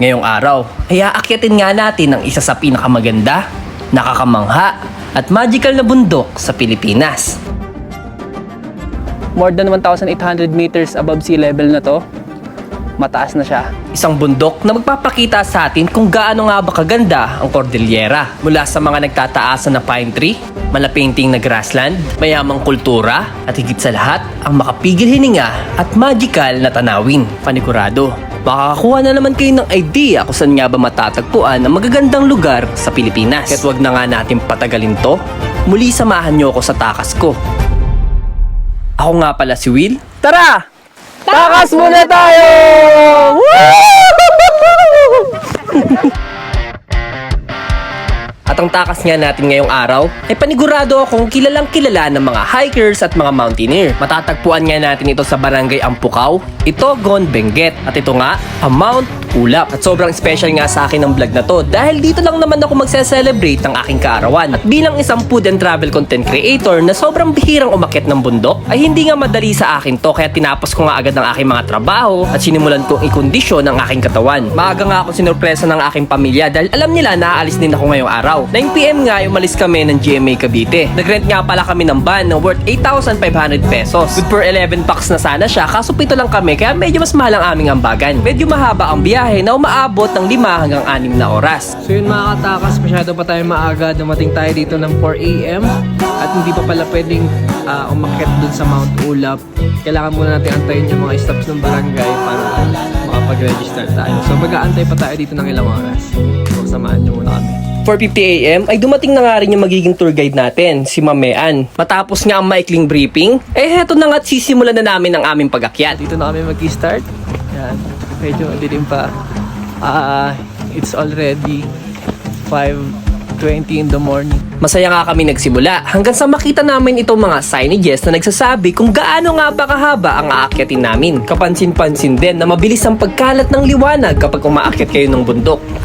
Ngayong araw, ay aakyatin nga natin ang isa sa pinakamaganda, nakakamangha, at magical na bundok sa Pilipinas. More than 1,800 meters above sea level na to. Mataas na siya. Isang bundok na magpapakita sa atin kung gaano nga ba kaganda ang Cordillera. Mula sa mga nagtataasan na pine tree, malapainting na grassland, mayamang kultura, at higit sa lahat, ang makapigil hininga at magical na tanawin. Panigurado, makakakuha na naman kayo ng idea kung saan nga ba matatagpuan ang magagandang lugar sa Pilipinas. Kaya't wag na nga natin patagalin to, muli samahan niyo ako sa takas ko. Ako nga pala si Will. Tara! Takas muna tayo! At ang takas nga natin ngayong araw ay panigurado akong kilalang kilala ng mga hikers at mga mountaineer. Matatagpuan nga natin ito sa barangay Ampukaw, Itogon, Benguet. At ito nga, ang Mount Ulap. At sobrang special nga sa akin ng vlog na to dahil dito lang naman ako magse-celebrate ng aking kaarawan. At bilang isang food and travel content creator na sobrang bihirang umakyat ng bundok, ay hindi nga madali sa akin to kaya tinapos ko nga agad ang aking mga trabaho at sinimulan kong ikondisyon ang aking katawan. Maaga nga ako sinurpresa ng aking pamilya dahil alam nila na aalis din ako ngayong araw. 9pm nga umalis kami ng GMA Cavite. Nagrent nga pala kami ng van na worth 8,500 pesos. Good for 11 packs na sana siya kaso pito lang kami kaya medyo mas mahal ang aming ambagan. Medyo mahaba ang biyahe na umaabot ng 5 hanggang 6 na oras. So yun mga katakas, masyado pa tayo maaga. Dumating tayo dito ng 4am at hindi pa pala pwedeng ah, umakyat dun sa Mount Ulap. Kailangan muna natin antayin yung mga stops ng barangay para makapag-register tayo. So mag-aantay pa tayo dito ng ilang oras. So samahan nyo muna kami. 4.50am ay dumating na nga rin yung magiging tour guide natin, si Mamean. Matapos nga ang maikling briefing, eh heto na nga at sisimulan na namin ang aming pag-akyat. Dito na kami mag-start. Yan. Medyo madilim pa. Ah, it's already 5.20 in the morning. Masaya nga kami nagsimula hanggang sa makita namin itong mga signages na nagsasabi kung gaano nga ba kahaba ang aakyatin namin. Kapansin-pansin din na mabilis ang pagkalat ng liwanag kapag umaakyat kayo ng bundok.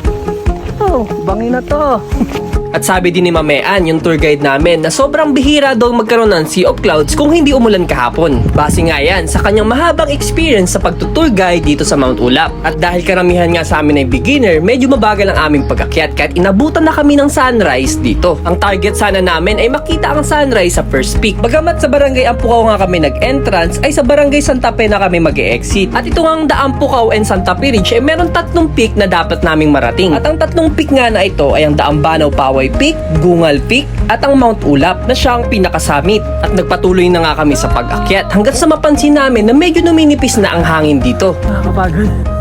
Oh, bangin na to. At sabi din ni Mamean, yung tour guide namin, na sobrang bihira daw magkaroon ng sea of clouds kung hindi umulan kahapon. Base nga yan sa kanyang mahabang experience sa pagtutour guide dito sa Mount Ulap. At dahil karamihan nga sa amin ay beginner, medyo mabagal ang aming pagakyat kahit inabutan na kami ng sunrise dito. Ang target sana namin ay makita ang sunrise sa first peak. Bagamat sa barangay Ampukaw nga kami nag-entrance, ay sa barangay Santa Fe na kami mag exit At ito ang Daang Pukaw and Santa Fe Ridge ay meron tatlong peak na dapat naming marating. At ang tatlong peak nga na ito ay ang Daang Banaw Paway Peak, Gungal Peak, at ang Mount Ulap na siya ang pinakasamit. At nagpatuloy na nga kami sa pag-akyat hanggang sa mapansin namin na medyo numinipis na ang hangin dito. Nakakapagod.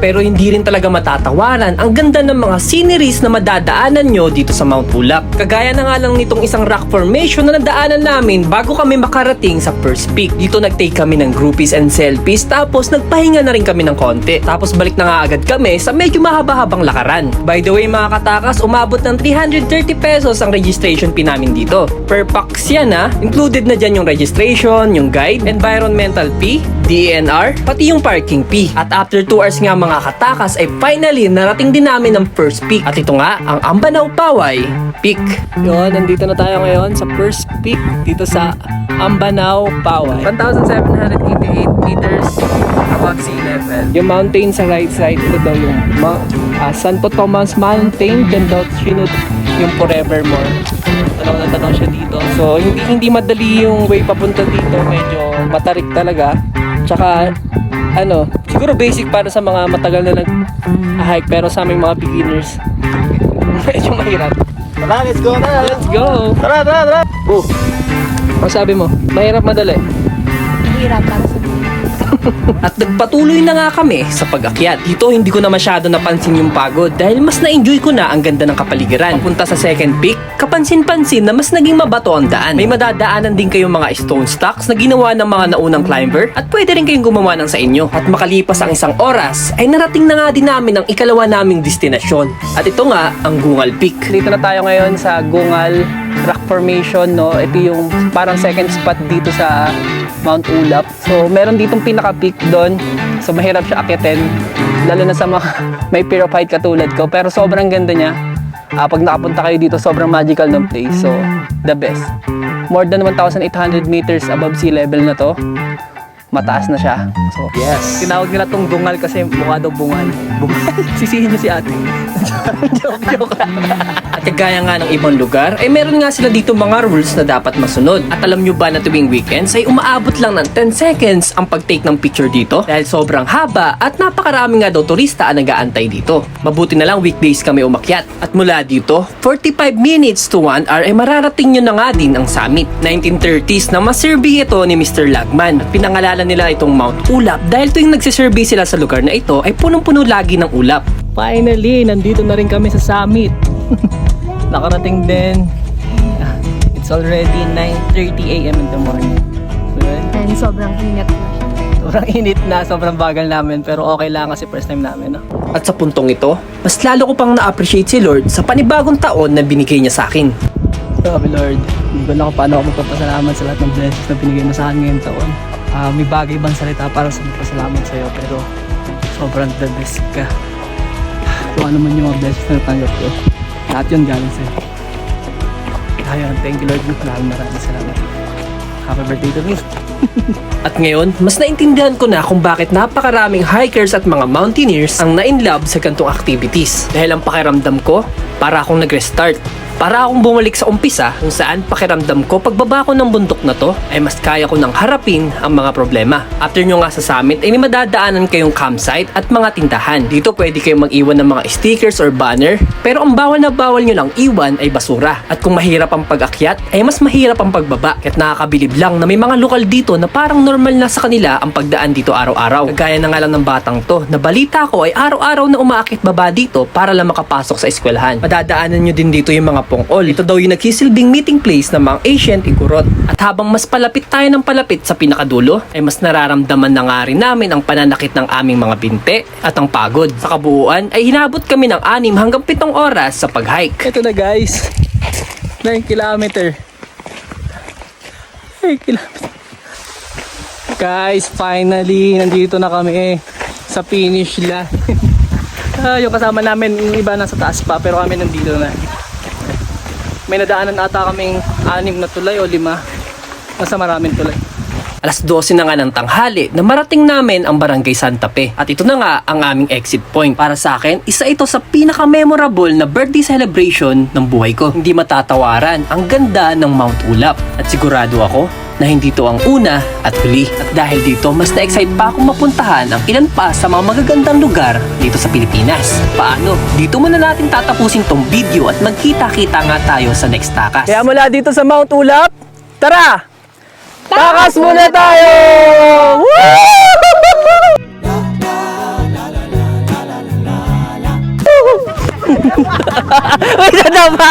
Pero hindi rin talaga matatawaran ang ganda ng mga sceneries na madadaanan nyo dito sa Mount Ulap. Kagaya na nga lang nitong isang rock formation na nadaanan namin bago kami makarating sa first peak. Dito nag-take kami ng groupies and selfies tapos nagpahinga na rin kami ng konti. Tapos balik na nga agad kami sa medyo mahaba-habang lakaran. By the way mga katakas, umabot ng 330 pesos ang registration fee namin dito. Per pax yan ha. Included na dyan yung registration, yung guide, environmental fee, DNR, pati yung parking fee. At after 2 hours nga mga katakas ay finally narating din namin ang first peak. At ito nga, ang Ambanaw Paway Peak. Yun, nandito na tayo ngayon sa first peak dito sa Ambanao, Paway. 1,788 meters above sea level. Yung mountain sa right side, ito daw yung Ma- ah, Santo Tomas Mountain, then daw sinut yung Forevermore. Tanaw na tanaw siya dito. So, hindi hindi madali yung way papunta dito. Medyo matarik talaga. Tsaka, ano, siguro basic para sa mga matagal na nag-hike. Pero sa aming mga beginners, medyo mahirap. Tara, let's go na. Let's go! Tara, tara, tara. Oh. Ano sabi mo? Mahirap madali. Hirap para. At nagpatuloy na nga kami sa pag-akyat. Dito hindi ko na masyado napansin yung pagod dahil mas na-enjoy ko na ang ganda ng kapaligiran. Papunta sa second peak, kapansin-pansin na mas naging mabato ang daan. May madadaanan din kayong mga stone stacks na ginawa ng mga naunang climber at pwede rin kayong gumawa ng sa inyo. At makalipas ang isang oras, ay narating na nga din namin ang ikalawa naming destinasyon. At ito nga, ang Gungal Peak. Dito na tayo ngayon sa Gungal Rock Formation, no? Ito yung parang second spot dito sa Mount Ulap. So, meron ditong pinaka-peak doon. So, mahirap siya akitin. Lalo na sa mga may fear of height katulad ko. Pero sobrang ganda niya. Ah, pag nakapunta kayo dito, sobrang magical ng place. So, the best. More than 1,800 meters above sea level na to. Mataas na siya. So, yes. Tinawag nila tong bungal kasi mukha daw bungal. Bungal? Sisihin niyo si ate. joke, joke. At kagaya nga ng ibang lugar, ay meron nga sila dito mga rules na dapat masunod. At alam nyo ba na tuwing weekends ay umaabot lang ng 10 seconds ang pag-take ng picture dito dahil sobrang haba at napakarami nga daw turista ang nag-aantay dito. Mabuti na lang weekdays kami umakyat. At mula dito, 45 minutes to 1 hour ay mararating nyo na nga din ang summit. 1930s na masurvey ito ni Mr. Lagman. At pinangalanan nila itong Mount Ulap dahil tuwing nagsisurvey sila sa lugar na ito ay punong-puno lagi ng ulap. Finally, nandito na rin kami sa summit. Nakarating din. It's already 9.30 a.m. in the morning. So. And sobrang ingat na siya. sobrang init na, sobrang bagal namin. Pero okay lang kasi first time namin. No? At sa puntong ito, mas lalo ko pang na-appreciate si Lord sa panibagong taon na binigay niya sa akin. Grabe Lord, hindi ko alam kung paano ako magpapasalamat sa lahat ng blessings na binigay mo sa akin ngayong taon. Ah, may bagay bang salita para sa magpasalamat sa'yo pero sobrang the best ka. Kung ano man yung mga blessings na natanggap ko, lahat yun galing sa'yo. Kaya thank you Lord, maraming maraming salamat. Happy birthday to me. At ngayon, mas naintindihan ko na kung bakit napakaraming hikers at mga mountaineers ang na-inlove sa gantong activities. Dahil ang pakiramdam ko, para akong nag-restart. Para akong bumalik sa umpisa kung saan pakiramdam ko pagbaba ko ng bundok na to ay mas kaya ko nang harapin ang mga problema. After nyo nga sa summit ay may madadaanan kayong campsite at mga tindahan. Dito pwede kayong mag-iwan ng mga stickers or banner pero ang bawal na bawal nyo lang iwan ay basura. At kung mahirap ang pag-akyat ay mas mahirap ang pagbaba. Kaya't nakakabilib lang na may mga lokal dito na parang normal na sa kanila ang pagdaan dito araw-araw. Kagaya na nga lang ng batang to na balita ko ay araw-araw na umaakit baba dito para lang makapasok sa eskwelahan. Madadaanan nyo din dito yung mga pongol. Ito daw yung nagsisilbing meeting place ng mga ancient Igorot. At habang mas palapit tayo ng palapit sa pinakadulo, ay mas nararamdaman na nga rin namin ang pananakit ng aming mga binte at ang pagod. Sa kabuuan ay hinabot kami ng 6 hanggang 7 oras sa pag-hike. Ito na guys, 9 kilometer. 9 kilometer. Guys, finally, nandito na kami sa finish line. ah, yung kasama namin, yung iba nasa taas pa, pero kami nandito na. May nadaanan ata kaming anim na tulay o lima. Nasa maraming tulay. Alas 12 na nga ng tanghali na marating namin ang Barangay Santa Fe. At ito na nga ang aming exit point. Para sa akin, isa ito sa pinaka-memorable na birthday celebration ng buhay ko. Hindi matatawaran ang ganda ng Mount Ulap. At sigurado ako na hindi to ang una at huli. At dahil dito, mas na-excite pa akong mapuntahan ang ilan pa sa mga magagandang lugar dito sa Pilipinas. Paano? Dito muna natin tatapusin tong video at magkita-kita nga tayo sa next takas. Kaya mula dito sa Mount Ulap, tara! Takas muna tayo! Uy, sana ba?